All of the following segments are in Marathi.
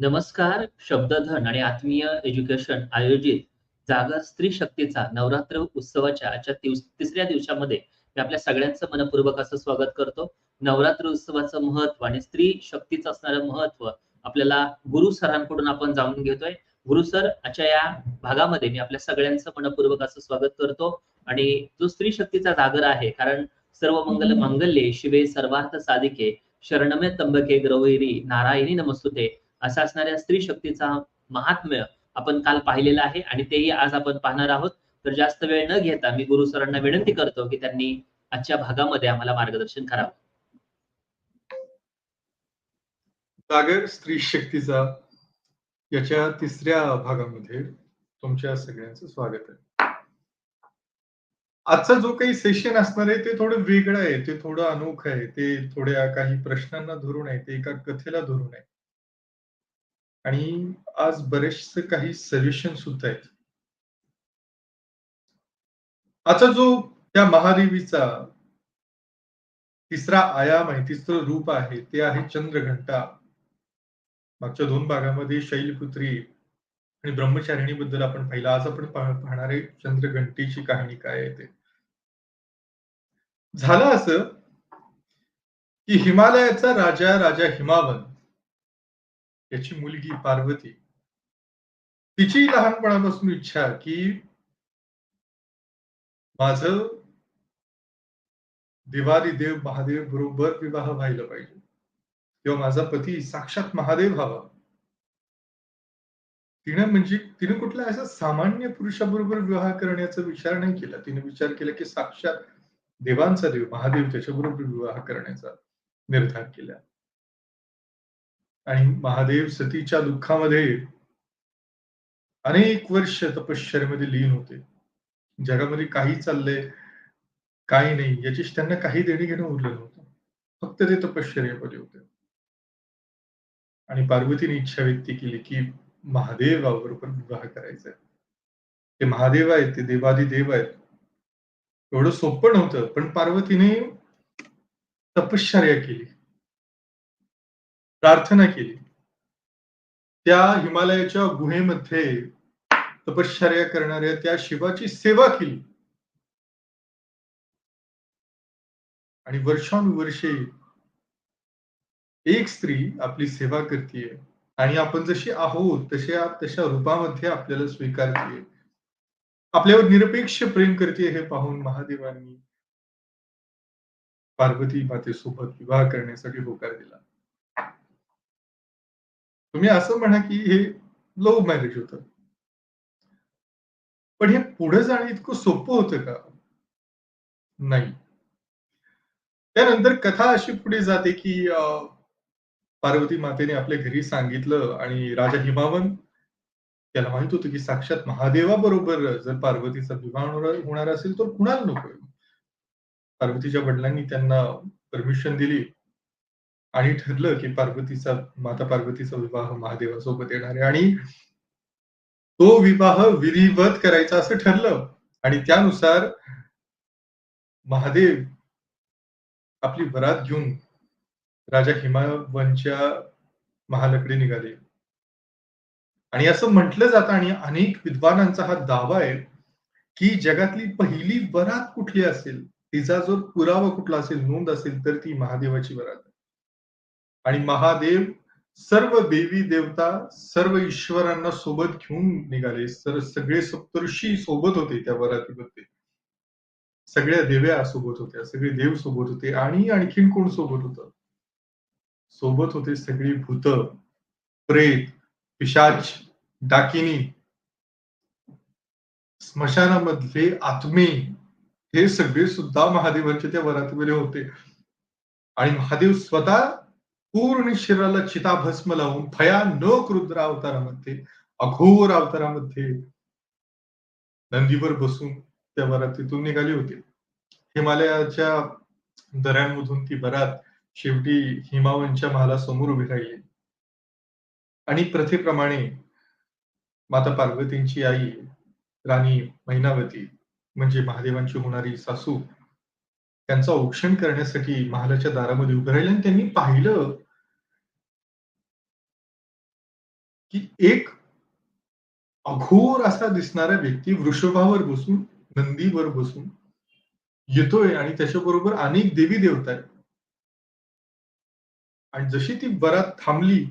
नमस्कार, शब्दधन आणि आत्मीय एज्युकेशन आयोजित जागर स्त्री शक्तीचा नवरात्र उत्सवाच्या आजच्या दिवस तिसऱ्या दिवसामध्ये मी आपल्या सगळ्यांचं मनःपूर्वक असं स्वागत करतो. नवरात्र उत्सवाचं महत्त्व आणि स्त्री शक्तीचं असणारं महत्त्व आपल्याला गुरु सरांकडून आपण जाणून घेतोय. गुरु सर आजच्या या भागामध्ये मी आपल्या सगळ्यांचं मनःपूर्वक असं स्वागत करतो आणि जो स्त्री शक्तीचा जागर आहे कारण सर्व मंगल मांगल्ये शिवे सर्वार्थ साधिके शरणमे त्र्यंबके गौरी नारायणी नमस्तुते असा असणाऱ्या स्त्री शक्तीचा महात्म्य आपण काल पाहिलेलं आहे आणि तेही आज आपण पाहणार आहोत. तर जास्त वेळ न घेता मी गुरु सरांना विनंती करतो, की त्यांनी आजच्या भागामध्ये आम्हाला मार्गदर्शन करावं. सागर स्त्री शक्तीचा याच्या तिसऱ्या भागामध्ये तुमच्या सगळ्यांचं स्वागत आहे. आजचा जो काही सेशन असणार आहे ते थोडं वेगळं आहे, ते थोडं अनोखं आहे, ते थोड्या काही प्रश्नांना धरून आहे, ते एका कथेला धरून आहे. आणि आज बरेचसे काही सजेशन सुद्धा आहेत. आता जो त्या महादेवीचा तिसरा आयाम आहे, तिसरं रूप आहे, ते आहे चंद्रघंटा. मागच्या दोन भागामध्ये शैलपुत्री आणि ब्रह्मचारिणी बद्दल आपण पाहिलं. आज आपण पाहणार आहे चंद्रघंटेची कहाणी काय आहे ते. झालं असं, की हिमालयाचा राजा, राजा हिमावंत याची मुलगी पार्वती तिची लहानपणापासून इच्छा की माझं देव महादेव बरोबर विवाह व्हायला पाहिजे किंवा माझा पती साक्षात महादेव व्हावा. तिनं म्हणजे तिनं कुठल्या अशा सामान्य पुरुषाबरोबर विवाह करण्याचा विचार नाही केला. तिने विचार केला की साक्षात देवांचा देव महादेव त्याच्याबरोबर विवाह करण्याचा निर्धार केला. आणि महादेव सतीच्या दुःखामध्ये अनेक वर्ष तपश्चर्यामध्ये लीन होते. जगामध्ये काही चाललंय, काही नाही याची त्यांना काही देणे घेणं उरलं नव्हतं. फक्त ते तपश्चर्यामध्ये होते. आणि पार्वतीने इच्छा व्यक्त केली की महादेवाबरोबर विवाह करायचा आहे. ते महादेव आहेत, ते देवादिदेव आहेत. एवढं सोपं नव्हतं, पण पार्वतीने तपश्चर्या केली. प्रार्थना केली. त्या हिमालयाच्या गुहेमध्ये तपश्चर्या करणाऱ्या त्या शिवाची सेवा केली. आणि वर्षानुवर्षे एक स्त्री आपली सेवा करतीये आणि आपण जशी आहोत तशा तशा रूपामध्ये आपल्याला स्वीकारते आपल्यावर निरपेक्ष प्रेम करतीये हे पाहून महादेवांनी पार्वती मातेसोबत विवाह करण्यासाठी होकार दिला. तुम्ही असं म्हणा की हे लव्ह मॅरेज होत पण हे पुढे जाणं इतकं सोपं होतं का? नाही. त्यानंतर कथा अशी पुढे जाते की पार्वती मातेने आपल्या घरी सांगितलं आणि राजा हिमावन त्याला माहीत होतं की साक्षात महादेवाबरोबर जर पार्वतीचा विवाह होणार होणार असेल तर कुणाला नकोय. पार्वतीच्या वडिलांनी त्यांना परमिशन दिली आणि ठरलं की पार्वतीचा माता पार्वतीचा विवाह महादेवासोबत येणार आहे आणि तो विवाह विधिवत करायचा असं ठरलं आणि त्यानुसार महादेव आपली वरात घेऊन राजा हिमावनच्या महालकडे निघाले. आणि असं म्हटलं जातं आणि अनेक विद्वानांचा हा दावा आहे, की जगातली पहिली वरात कुठली असेल, तिचा जो पुरावा कुठला असेल, नोंद असेल, तर ती महादेवाची वरात आहे. आणि महादेव सर्व देवी देवता, सर्व ईश्वरांना सोबत घेऊन निघाले. तर सगळे सप्तऋषी सोबत होते त्या वरातीमध्ये. सगळ्या देव्या सोबत होत्या, सगळे देव सोबत होते आणि आणखीन कोण सोबत होतं? सोबत होते सगळी भूतं, प्रेत, पिशाच, डाकिनी, स्मशानामधले आत्मे हे सगळे सुद्धा महादेवांच्या त्या वरातीमध्ये होते. आणि महादेव स्वतः पूर्ण शरीराला चिताभस्म लावून भयानक रुद्र अवतारामध्ये, अघोर अवतारामध्ये नंदीवर बसून त्या वरातीतून निघाली होती. हिमालयाच्या दऱ्यांमधून ती वरात शेवटी हिमावंतच्या महालासमोर उभी राहिली. आणि प्रथेप्रमाणे माता पार्वतींची आई राणी महिनावती म्हणजे महादेवांची होणारी सासू त्यांचं औक्षण करण्यासाठी महालाच्या दारामध्ये उभे राहिले आणि त्यांनी पाहिलं की एक अघोर असा दिसणारा व्यक्ती वृषभावर बसून, नंदीवर बसून येतोय आणि त्याच्याबरोबर अनेक देवी-देवता आहेत. आणि जशी ती बरात थांबली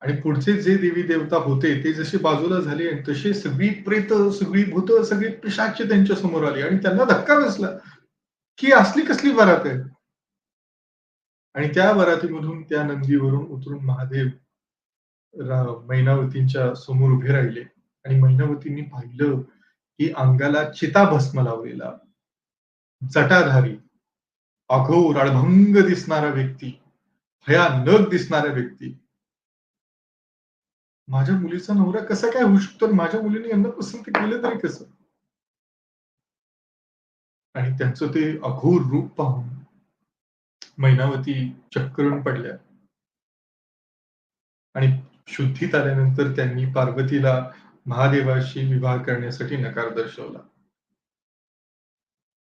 आणि पुढचे जे देवी-देवता होते ते जसे बाजूला झाले आणि तसे सगळी प्रेत, सगळी भूत सगळी पिशाच त्यांच्यासमोर आली आणि त्यांना धक्का बसला, की असली कसली बरात आहे? आणि त्या वरातीमधून त्या नंदीवरून उतरून महादेव मैनावतींच्या समोर उभे राहिले आणि मैनावतींनी पाहिलं, की अंगाला चिताभस्म लावलेला, जटाधारी, अघोर, अडभंग दिसणारा व्यक्ती, भयानक दिसणारा व्यक्ती. माझ्या मुलीचा नवरा कसा काय होऊ शकतो? आणि माझ्या मुलीने यांना पसंत केलं तरी कसं? आणि त्यांचं ते अघोर रूप पाहून मैनावती चक्करून पडल्या. आणि शुद्धीत आल्यानंतर त्यांनी पार्वतीला महादेवाशी विवाह करण्यासाठी नकार दर्शवला.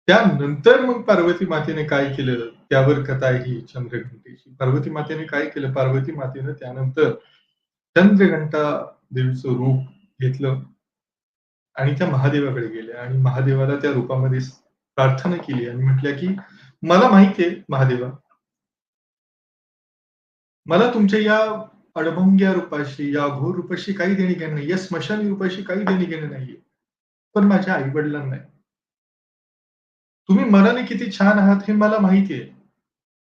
त्यानंतर मग पार्वती मातेने काय केलं? त्यावर कथा आहे ही चंद्रघंटेची. पार्वती मातेने काय केलं? पार्वती मातेने त्यानंतर चंद्रघंटा देवीचं रूप घेतलं आणि त्या महादेवाकडे गेल्या आणि महादेवाला त्या रूपामध्ये प्रार्थना केली आणि म्हटल्या, की "मला माहिती आहे महादेवा" "मला तुमच्या या अडभंग्या रूपाशी, या घोर रूपाशी काही देणं-घेणं नाही. या स्मशानी रूपाशी काही देणं-घेणं नाहीये. पण माझ्या आई-वडिलांना तुम्ही मनाने किती छान आहात हे मला माहिती आहे.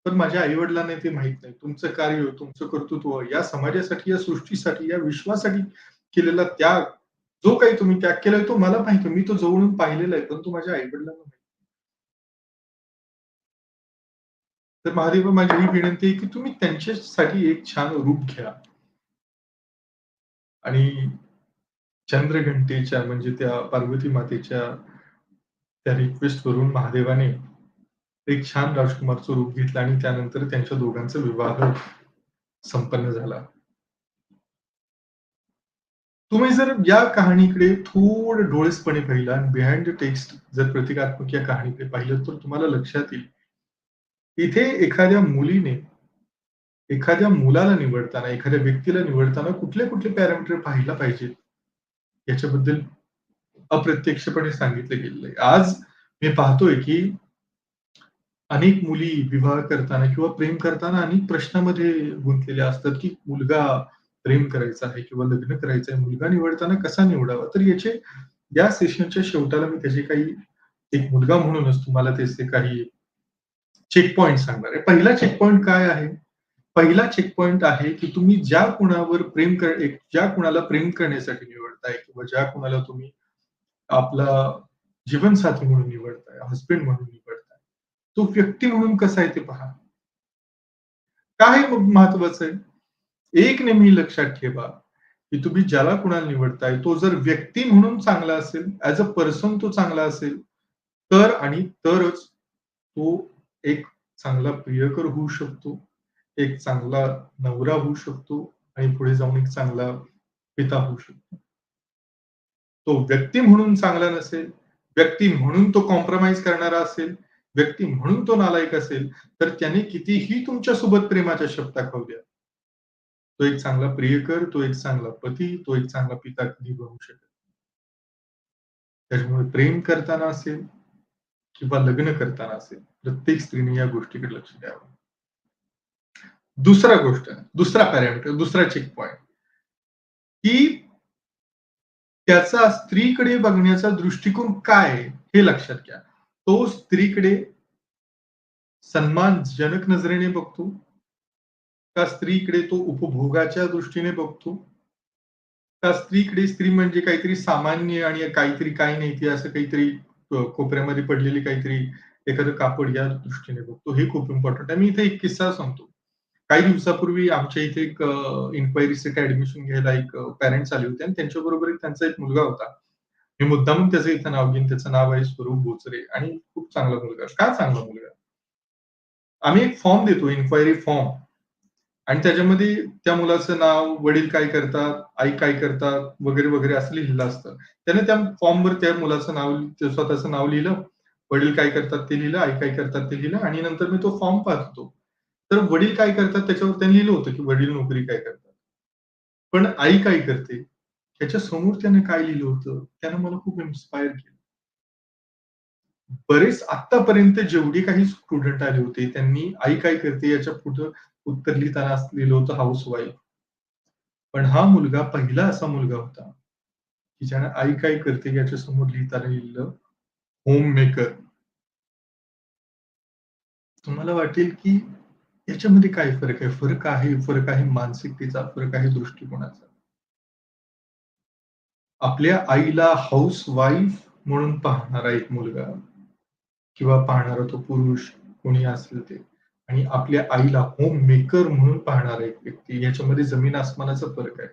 पण माझ्या आई-वडिलांना ते माहीत नाही. तुमचं कार्य, तुमचं कर्तृत्व या समाजासाठी, या सृष्टीसाठी, या विश्वासाठी केलेला त्याग, जो काही तुम्ही त्याग केलाय तो मला माहिती आहे. मी तो जवळून पाहिलेला आहे. पण तो माझ्या आई-वडिलांना तर महादेव माझी ही विनंती आहे, की तुम्ही त्यांच्यासाठी एक छान रूप घ्या. आणि चंद्रघंटेच्या म्हणजे त्या पार्वती मातेच्या त्या रिक्वेस्ट वरून महादेवाने एक छान राजकुमारचं रूप घेतलं आणि त्यानंतर त्यांच्या दोघांचा विवाह संपन्न झाला. तुम्ही जर या कहाणीकडे थोडं डोळेसपणे पाहिलं आणि बिहाइंड द टेक्स्ट जर प्रतिकात्मक या कहाणीकडे पाहिलं तर तुम्हाला लक्षात येईल. इथे एखाद्या मुलीने एखाद्या मुलाला निवडताना, एखाद्या व्यक्तीला निवडताना कुठले-कुठले पॅरामीटर पाहायला पाहिजेत, याच्याबद्दल अप्रत्यक्षपणे सांगितलं गेलेलं आहे. आज मी पाहतोय, की अनेक मुली विवाह करताना किंवा प्रेम करताना अनेक प्रश्नामध्ये गुंतलेल्या असतात, की मुलगा प्रेम करायचा आहे किंवा लग्न करायचं आहे. मुलगा निवडताना कसा निवडावा? तर याचे या सेशनच्या शेवटाला मी त्याचे काही एक मुलगा म्हणूनच तुम्हाला त्याचे काही चेकपॉइंट सांगणार आहे. पहिला चेकपॉइंट काय आहे? पहिला चेकपॉइंट आहे, की तुम्ही ज्या कुणावर प्रेम कर ज्या कुणाला प्रेम करण्यासाठी निवडताय किंवा ज्या कुणाला तुम्ही आपला जीवनसाथी म्हणून निवडताय, हस्बंड म्हणून निवडताय, तो व्यक्ती म्हणून कसा आहे ते पहा. काय महत्वाचं आहे? एक नेहमी लक्षात ठेवा, की तुम्ही ज्याला कुणाला निवडताय तो जर व्यक्ती म्हणून चांगला असेल, ऍज अ पर्सन तो चांगला असेल, तर आणि तरच तो एक चांगला प्रियकर होऊ शकतो, एक चांगला नवरा होऊ शकतो आणि पुढे जाऊन एक चांगला पिता होऊ शकतो. तो व्यक्ती म्हणून चांगला नसेल, व्यक्ती म्हणून तो कॉम्प्रोमाइज करणारा असेल, व्यक्ती म्हणून तो नालायक असेल, तर त्याने कितीही तुमच्यासोबत प्रेमाच्या शब्द खाऊया तो एक चांगला प्रियकर, तो एक चांगला पती, तो एक चांगला पिता कधी बनू शकत त्याच्यामुळे प्रेम करताना असेल किंवा लग्न करताना असेल, प्रत्येक स्त्रीने या गोष्टीकडे लक्ष द्यावं. दुसरा गोष्ट, दुसरा पॅरामीटर, दुसरा चेक पॉइंट, की त्याचा स्त्रीकडे बघण्याचा दृष्टिकोन काय हे लक्षात घ्या. तो स्त्रीकडे सन्मानजनक नजरेने बघतो, का स्त्रीकडे तो उपभोगाच्या दृष्टीने बघतो, का स्त्रीकडे स्त्री म्हणजे काहीतरी सामान्य आणि काहीतरी काही नाही ती असं काहीतरी कोपऱ्यामध्ये पडलेली काहीतरी एखादं कापड या दृष्टीने बघतो. हे खूप इम्पॉर्टंट आहे. मी इथे एक किस्सा सांगतो. काही दिवसापूर्वी आमच्या इथे एक इन्क्वायरीसाठी ऍडमिशन घ्यायला एक पॅरेंट्स आले होते आणि त्यांच्याबरोबर एक त्यांचा एक मुलगा होता. मी मुद्दामून त्याचं इथं नाव घेईन. त्याचं नाव आहे स्वरूप बोचरे आणि खूप चांगला मुलगा. का चांगला मुलगा? आम्ही एक फॉर्म देतो इन्क्वायरी फॉर्म आणि त्याच्यामध्ये त्या मुलाचं नाव, वडील काय करतात, आई काय करतात वगैरे, वगैरे असं लिहिलेलं असतं. त्याने त्या फॉर्मवर त्या मुलाचं नाव स्वतःचं नाव लिहिलं, वडील काय करतात ते लिहिलं, आई काय करतात ते लिहिलं आणि नंतर मी तो फॉर्म पाहतो. तर वडील काय करतात त्याच्यावर त्यांनी लिहिलं होतं, की वडील नोकरी काय करतात. पण आई काय करते त्याच्यासमोर त्याने काय लिहिलं होतं त्यानं मला खूप इन्स्पायर केलं बरेच आतापर्यंत जेवढे काही स्टुडंट आले होते त्यांनी आई काय करते याच्या पुढं उत्तर लिहिताना लिहिलं होतं हाऊस वाईफ पण हा मुलगा पहिला असा मुलगा होता की ज्याने आई काय करते याच्या समोर लिहिताना लिहिलं होम मेकर तुम्हाला वाटेल की याच्यामध्ये काय फरक आहे? फरक आहे फरक आहे मानसिकतेचा फरक आहे दृष्टिकोनाचा. आपल्या आईला हाऊस वाईफ म्हणून पाहणारा एक मुलगा किंवा पाहणारा तो पुरुष कोणी असेल ते आणि आपल्या आईला होम मेकर म्हणून पाहणारा एक व्यक्ती याच्यामध्ये जमीन आसमानाचा फरक आहे.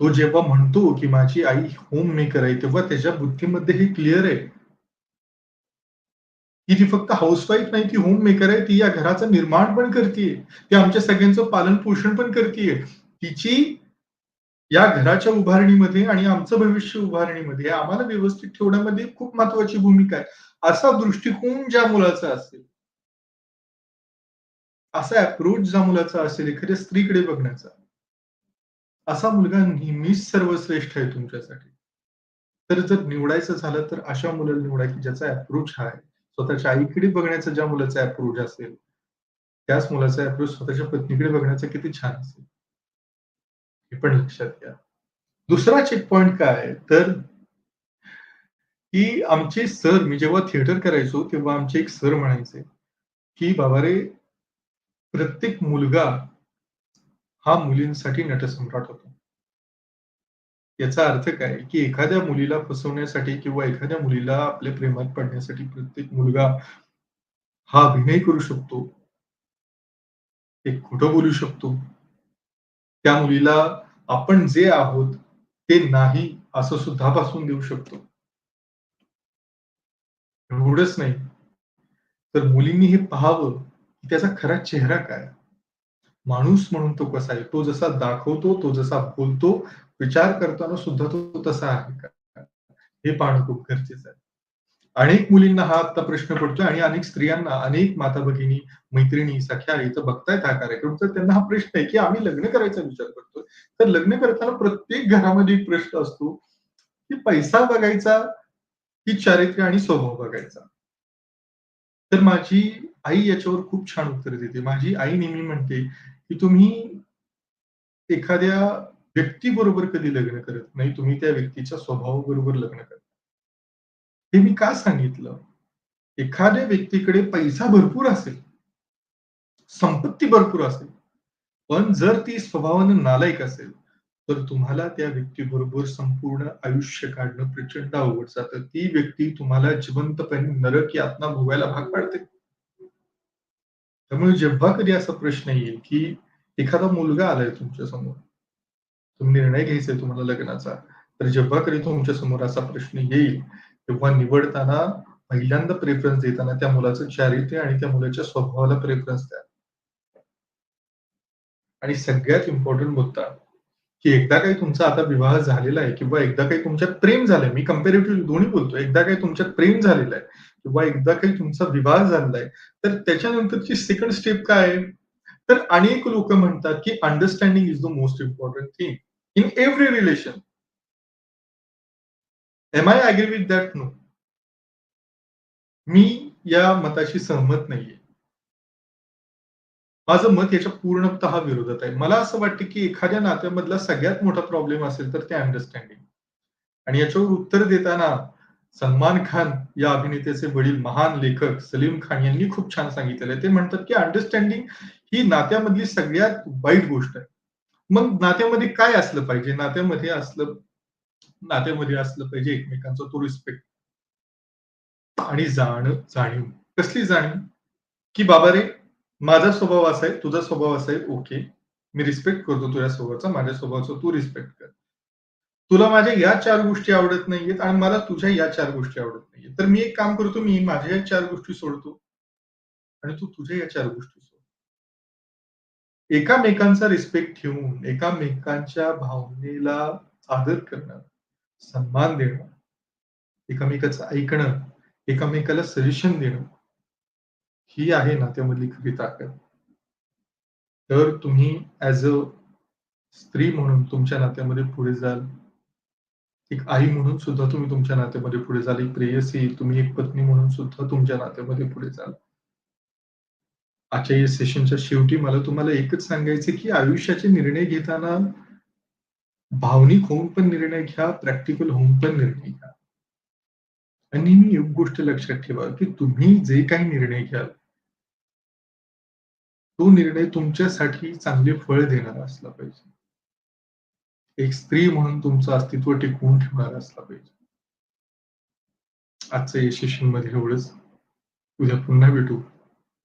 तो जेव्हा म्हणतो की माझी आई होम मेकर आहे तेव्हा त्याच्या बुद्धीमध्ये हे क्लिअर आहे. की ती फक्त हाऊसवाईफ नाही ती होम मेकर आहे ती या घराचं निर्माण पण करते ती आमच्या सगळ्यांचं पालन पोषण पण करते तिची या घराच्या उभारणीमध्ये आणि आमचं भविष्य उभारणीमध्ये आम्हाला व्यवस्थित ठेवण्यामध्ये खूप महत्वाची भूमिका आहे. असा दृष्टिकोन ज्या मुलाचा असेल असा अप्रोच ज्या मुलाचा असेल एखाद्या स्त्रीकडे बघण्याचा असा मुलगा नेहमीच सर्वश्रेष्ठ आहे तुमच्यासाठी. तर जर निवडायचं झालं तर अशा मुलाला निवडा की ज्याचा अप्रोच हा आहे. स्वतःच्या आईकडे बघण्याचा ज्या मुलाचा अप्रोच असेल त्याच मुलाचा अप्रोच स्वतःच्या पत्नीकडे बघण्याचा किती छान असेल. हे पण लक्षात घ्या. दुसरा चेक पॉइंट काय तर की आमचे सर मी जेव्हा थिएटर करायचो तेव्हा आमचे एक सर म्हणायचे की बाबा रे प्रत्येक मुलगा हा मुलींसाठी नटसम्राट होतो. याचा अर्थ काय? की एखाद्या मुलीला फसवण्यासाठी किंवा एखाद्या मुलीला आपल्या प्रेमात पडण्यासाठी प्रत्येक मुलगा हा अभिनय करू शकतो एक खोटं बोलू शकतो. त्या मुलीला आपण जे आहोत ते नाही असं सुद्धा भासून देऊ शकतो. एवढंच नाही. तर मुलींनी हे पाहावं की त्याचा खरा चेहरा काय? माणूस म्हणून तो कसा आहे? तो जसा दाखवतो तो जसा बोलतो विचार करताना सुद्धा तो तसा आहे का? हे पाहणं खूप गरजेचं आहे. अनेक मुलींना हा आता प्रश्न पडतोय आणि अनेक स्त्रियांना अनेक माता भगिनी मैत्रिणी सख्या इथं बघतायत हा कार्यक्रम. तर त्यांना हा प्रश्न आहे की आम्ही लग्न करायचा विचार करतोय. तर लग्न करताना प्रत्येक घरामध्ये एक प्रश्न असतो की पैसा बघायचा की चारित्र्य आणि स्वभाव बघायचा? तर माझी आई याच्यावर खूप छान उत्तर देते. माझी आई नेहमी म्हणते की तुम्ही एखाद्या व्यक्तीबरोबर कधी लग्न करत नाही तुम्ही त्या व्यक्तीच्या स्वभावाबरोबर लग्न करता हे मी का सांगितलं? एखाद्या व्यक्तीकडे पैसा भरपूर असेल संपत्ती भरपूर असेल पण जर ती स्वभावानं नालायक असेल तर तुम्हाला त्या व्यक्तीबरोबर संपूर्ण आयुष्य काढणं प्रचंड अवघड जातं. ती व्यक्ती तुम्हाला जिवंतपणे नरक यातना भोगायला भाग पाडते. त्यामुळे जेव्हा कधी असा प्रश्न येईल की एखादा मुलगा आलाय तुमच्यासमोर तुम्ही निर्णय घ्यायचाय तुम्हाला लग्नाचा तर जेव्हा कधी तुमच्यासमोर असा प्रश्न येईल तेव्हा निवडताना पहिल्यांदा प्रेफरन्स देताना त्या मुलाचं चॅरिटी आणि त्या मुलाच्या स्वभावाला प्रेफरन्स द्या. आणि सगळ्यात इम्पॉर्टंट मुद्दा की एकदा काही तुमचा आता विवाह झालेला आहे किंवा एकदा काही तुमच्यात प्रेम झालंय मी कम्पेरेटिव्ह दोन्ही बोलतो एकदा काही तुमच्यात प्रेम झालेलं आहे किंवा एकदा काही तुमचा विवाह झालेला आहे तर त्याच्यानंतरची सेकंड स्टेप काय आहे? तर अनेक लोक म्हणतात की understanding is the most important thing in every relation am I agree with that no मी या मताशी सहमत नाहीये. माझं मत याच्या पूर्णतः विरोधात आहे. मला असं वाटतं की एखाद्या नात्यामधला सगळ्यात मोठा प्रॉब्लेम असेल तर ते अंडरस्टँडिंग आणि याच्यावर उत्तर देताना सलमान खान या अभिनेत्याचे वडील महान लेखक सलीम खान यांनी खूप छान सांगितलेलं आहे. ते म्हणतात की अंडरस्टँडिंग ही नात्यामधली सगळ्यात वाईट गोष्ट आहे. मग नात्यामध्ये काय असलं पाहिजे? नात्यामध्ये असलं नात्यामध्ये असलं पाहिजे एकमेकांचा तो रिस्पेक्ट आणि जाण जाणीव. कसली जाणीव? की बाबा रे माझा स्वभाव असा आहे तुझा स्वभाव असा आहे ओके मी रिस्पेक्ट करतो तुझ्या स्वभावाचा माझ्या स्वभावाचा तू रिस्पेक्ट कर. तुला माझ्या या चार गोष्टी आवडत नाहीयेत आणि मला तुझ्या या चार गोष्टी आवडत नाहीयेत. तर मी एक काम करतो मी माझ्या या चार गोष्टी सोडतो आणि तू तुझ्या या चार गोष्टी सोड. एकामेकांचा रिस्पेक्ट ठेवून एकामेकांच्या भावनेला आदर करणं सन्मान देणं एकामेकाचं ऐकणं एकामेकाला सजेशन देणं ही आहे नात्यामधली खरी ताकद. तर तुम्ही ॲज अ स्त्री म्हणून तुमच्या नात्यामध्ये पुढे जाल. एक आई म्हणून सुद्धा तुम्ही तुमच्या नात्यामध्ये पुढे जाल. एक प्रेयसी, तुम्ही एक पत्नी म्हणून सुद्धा तुमच्या नात्यामध्ये पुढे जाल. आजच्या या सेशनच्या शेवटी मला तुम्हाला एकच सांगायचं की आयुष्याचे निर्णय घेताना भावनिक होऊन पण निर्णय घ्या, प्रॅक्टिकल होऊन पण निर्णय घ्या. आणि नेहमी एक गोष्ट लक्षात ठेवा की तुम्ही जे काही निर्णय घ्याल तो निर्णय तुमच्यासाठी चांगले फळ देणारा असला पाहिजे. एक स्त्री म्हणून तुमचं अस्तित्व टिकवून ठेवणार असला पाहिजे. आजच्या या सेशनमध्ये एवढंच. उद्या पुन्हा भेटू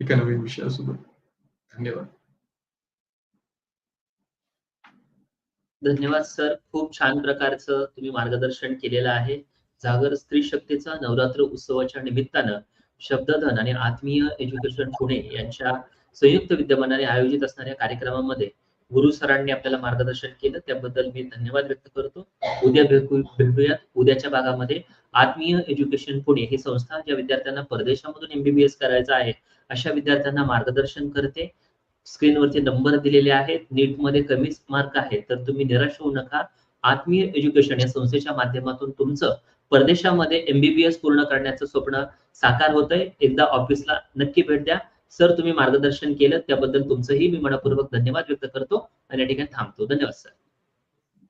एका नवीन विषयासोबत. धन्यवाद. धन्यवाद सर. खूप छान प्रकारचं तुम्ही मार्गदर्शन केलेलं आहे. जागर स्त्री शक्तीचा नवरात्र उत्सवाच्या निमित्तानं शब्दधन आणि आत्मीय एज्युकेशन पुणे यांच्या संयुक्त विद्यमानाने आयोजित असणाऱ्या कार्यक्रमामध्ये गुरु सरांनी आपल्याला मार्गदर्शन केलं त्याबद्दल मी धन्यवाद व्यक्त करतो. उद्या भेटू भेटूयात. उद्याच्या भागामध्ये आत्मीय एज्युकेशन पुणे ही संस्था ज्या विद्यार्थ्यांना परदेशामधून एमबीबीएस करायचं आहे अशा विद्यार्थ्यांना मार्गदर्शन करते. स्क्रीनवरती नंबर दिलेले आहेत. नीटमध्ये कमी मार्क आहे तर तुम्ही निराश होऊ नका. आत्मीय एज्युकेशन या संस्थेच्या माध्यमातून तुमचं परदेशामध्ये एमबीबीएस पूर्ण करण्याचं स्वप्न साकार होतंय. एकदा ऑफिसला नक्की भेट द्या. सर तुम्ही मार्गदर्शन केलं त्याबद्दल तुमचंही मी मनपूर्वक धन्यवाद व्यक्त करतो आणि या ठिकाणी थांबतो. धन्यवाद सर.